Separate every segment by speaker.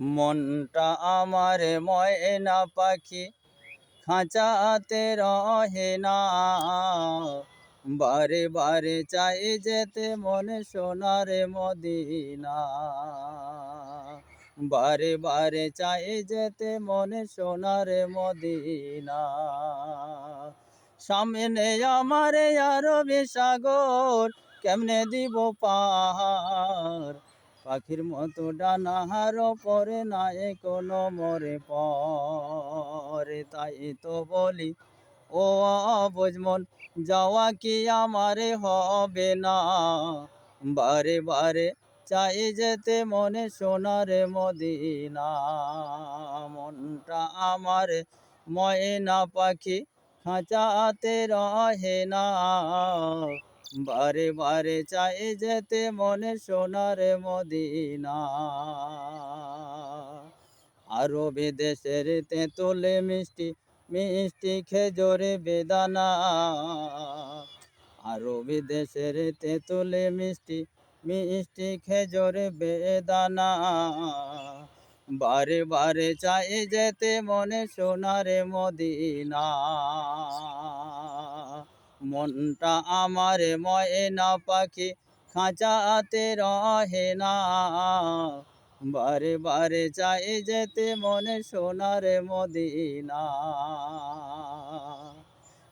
Speaker 1: মনটা আমার ময়না পাখি, খাঁচাতে রহে না। বারে বারে চাই যেতে মনে সোনার মদিনা। বারে বারে চাই যেতে মনে সোনার মদিনা। সামনে আমার আরবে সাগর, কেমনে দিব পাহাড়? পাখির মতো ডানাহার পরে নাই কোনো মরে পরে। তাই তো বলি, ও বুঝমন যাওয়া কি আমারে হবে না? বারে বারে চাই যেতে মনে সোনার মদিনা। মনটা আমার ময়না পাখি খাঁচাতে রহে না। বারে বারে চাই যেতে মনে সোনার মদিনা। আরও বিদেশের তেঁতুলে মিষ্টি মিষ্টি খেজোরে বেদানা। আরও বিদেশের তেঁতুলে মিষ্টি মিষ্টি খেজোরে বেদানা। বারে বারে চাই যেতে মনে সোনার মদিনা। মনটা আমার ময়না পাখি খাঁচাতে রহে না। বারে বারে চাই যেতে মনে সোনার মদিনা।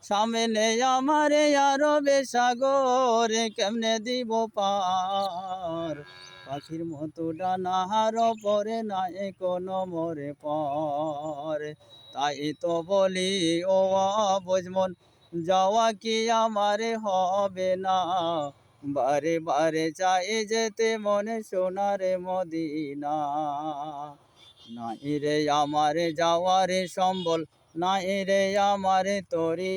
Speaker 1: সামনে আমার আরও বেসাগর, কেমনে দিব পার? পাখির মতো ডানাহার পরে নাই কোনো মরে পর। তাই তো বলি, ও বুঝমন যাওয়া কি আমারে হবে না। বারে বারে চাই যেতে মনে সোনার মদিনা। নাই রে আমারে যাওয়ারে সম্বল নাই রে আমারে তরি।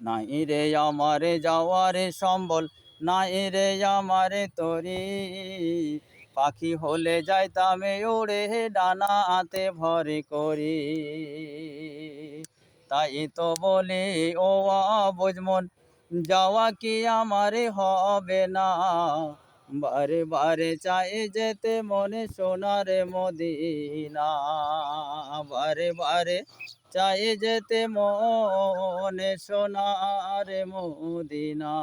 Speaker 1: নাই রে আমারে যাওয়ারে সম্বল নাই রে আমারে তরি। পাখি হলে যাইতামে উড়ে ডানাতে ভরে করি। তাই তো বলি, ও বুঝমন যাওয়া কি আমারে হবে না? বারে বারে চাই যেতে মনে সোনার মদিনা। বারে বারে চাই যেতে মনে সোনার মদিনা।